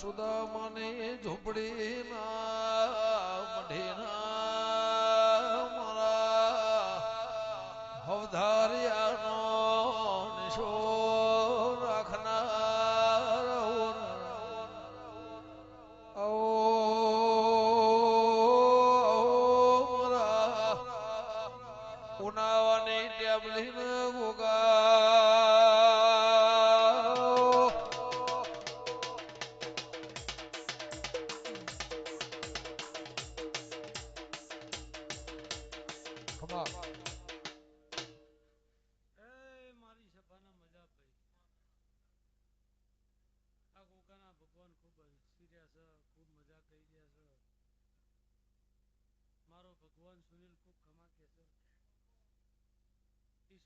સુદામાની ઝૂંપડી ખમા એ મારી પડી. આ ગોગાના ભગવાન ખૂબ હસી રહ્યા છે. ખૂબ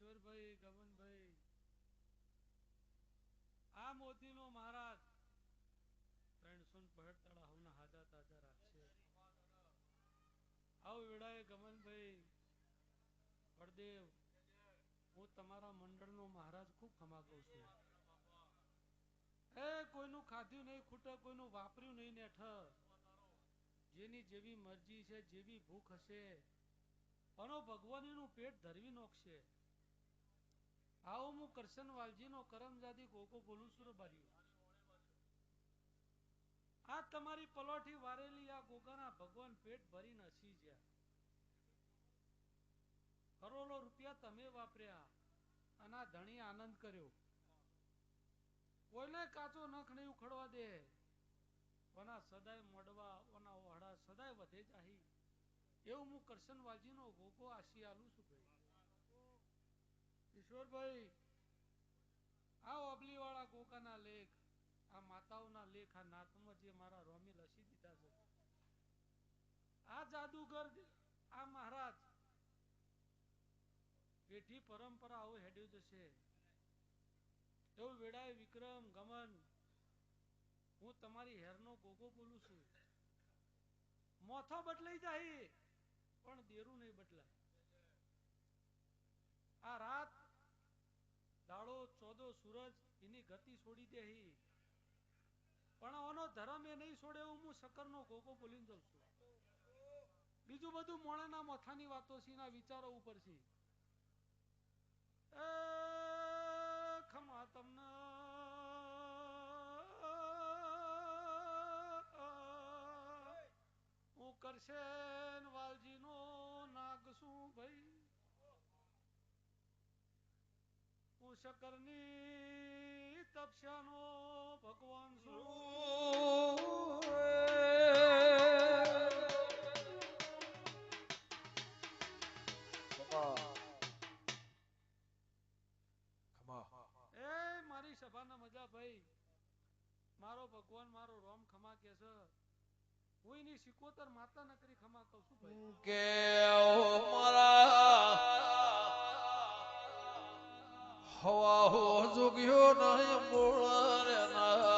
તાજા રાખશે. આવ વેળાએ ગમનભાઈ બળદેવ હું તમારા મંડળનો મહારાજ ખૂબ ખમા કહું છું. એ કોઈનું ખાધ્યું નહીં, ખૂટે, કોઈનું વાપર્યું નહીં ને જેની જેવી મરજી છે, જેવી ભૂખ હશે, પણ ભગવાનીનું પેટ ધરવી નોખશે. આવો હું કરશન વાલજીનો કરમજાદી કોકો બોલું છું બાર્યું. આ તમારી પલોઠી વારેલી આ ગોગાના ભગવાન પેટ ભરીને હસી જ્યા કરોડો રૂપિયા તમે વાપર્યા અને આ ધણી આનંદ કર્યો. કોઈને કાચો નખ નહીં ઉખડવા દે. ઓના સદાય મોડવા ઓના ઓહડા સદાય વધે જાહી. એવું હું કરશન વાલજીનો ગોગો આશી આલું છું ભાઈ. ઈશ્વરભાઈ, આ ઓબલી વાળા ગોકાના લેખ, આ માતાઓના લેખ, આ નાતમાં જે મારા રોમી લસી દીધા છે. આ જાદુગર, આ મહારાજ પેઢી પરંપરા આવું હેડ્યું જશે એવું વેડાય વિક્રમ, ગમન, હું તમારી હેરનો ગોગો બોલું છું. મોથો બદલાઈ જાય, પણ દેરું નહીં બદલાય. આ રાત દાડો ચોદો સૂરજ એની ગતિ છોડી દે પણ આનો ધર્મ એ નહીં છોડે એવું હું શકરનો ગોગો બોલીને જઉં છું. બીજું બધું મોણાના મોથાની વાતો છે વિચારો ઉપર છે. ખમા તમને. વાલજી નો નાગ શું ભાઈ? હું શકરની તપસ્યાનો ભગવાન છું. મારો ભગવાન મારો રોમ ખમા કે છે. હું એની સિકોતર માતા નકરી ખમા કહું છું ભાઈ. કે મારા હવા હો જોગ્યો નહીં બોળ રે ના.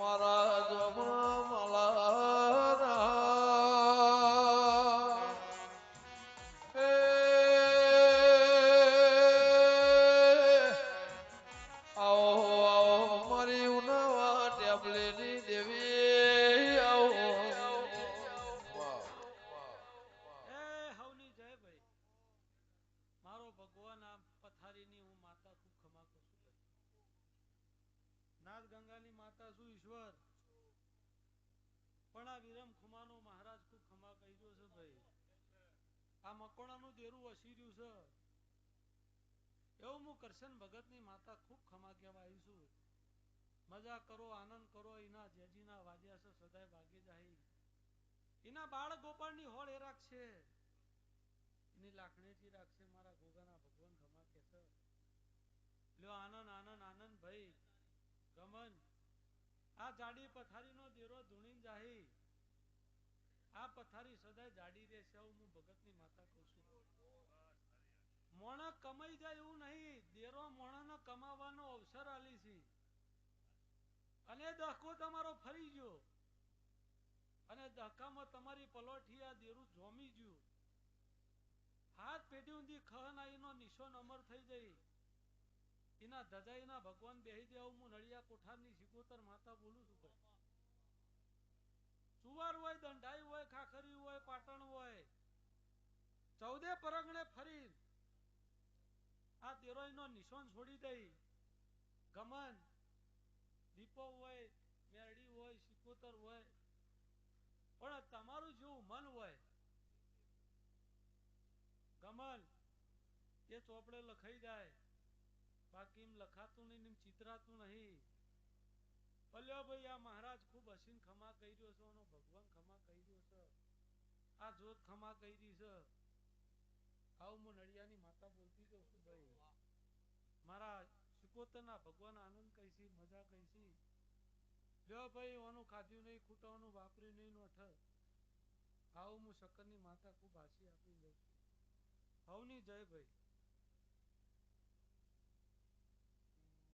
મારા જમા મલાના એ આવો આવો મારી ઉનાવા ટેબલેની દેવી આવો મારો ભગવાન આ પથારીની હું માતા ખૂબ ખમા કહું છું ભાઈ નાથ ગંગાની માતા શું ઈશ્વર. પણ આ વિરમ ખુમાનો મહારાજ ખૂબ ખમા કહી રહ્યો છે ભાઈ. આ મકોણાનું દેરું વસી છે. એવું હું કરશન ભગતની માતા ખૂબ ખમા કહેવા આવી છું. મજા કરો, આનંદ કરો, એના જેજીના વાજ્યા છે, સદાય ભાગે જાય. એના બાળ ગોપાળની હોળ એ રાખશે. એની લાખણીથી રાખશે, મારા ગોગાના ભગવાન ખમા કે છે લ્યો આનંદ આનંદ આનંદ ભાઈ. ગમન. આ જાડી પથારીનો દેરો ધૂણી જાહી. આ પથારી સદાય જાડી રહેશે હું ભગતની માતા કહું છું. મોણા કમાઈ જાય એવું નહીં. દેરો મોણાને કમાવાનો અવસર આલી છે. અને દહકો તમારો ફરી ગયો. અને દહકામાં તમારી પલોઠી આ દેરું જોમી ગયું. હાથ પેઢી ઊંધી ખહનાઈનો નિશાન અમર થઈ જઈ. એના ધજાઈના ભગવાન બેહી દેવું હું નળિયા કોઠારની સિકોતર માતા બોલું છું ભાઈ. સુવાર હોય, દંડાઈ હોય, ખાખરી હોય, પાટણ હોય, ચૌદે પરગણે ફરી આ દેરોઈનો નિશાન છોડી દઈ. ગમન, દીપો હોય, મેરડી હોય, સિકોતર હોય. પણ તમારું જેવું મન હોય, ગમન, એ ચોપડે લખાઈ જાય. બાકી એમ લખાતું નહીં એમ ચિતરાતું નહીં. ભલ્યો ભાઈ, આ મહારાજ ખૂબ હસીન ખમા કહી રહ્યો છે એનો ભગવાન ખમા કહી રહ્યો છે. આ જોત ખમા કહી રહી છે. આવું હું નડિયાની માતા બોલતી તો શું ભાઈ. મારા સુકોતરના ભગવાન આનંદ કહીશી, મજા કહીશી. લ્યો ભાઈ, ઓનું ખાધ્યું નહીં, ખૂટવાનું વાપર્યું નહીં, નો ઠ આવું હું શકરની માતા ખૂબ હાસી આપી લઉં હવની જય ભાઈ.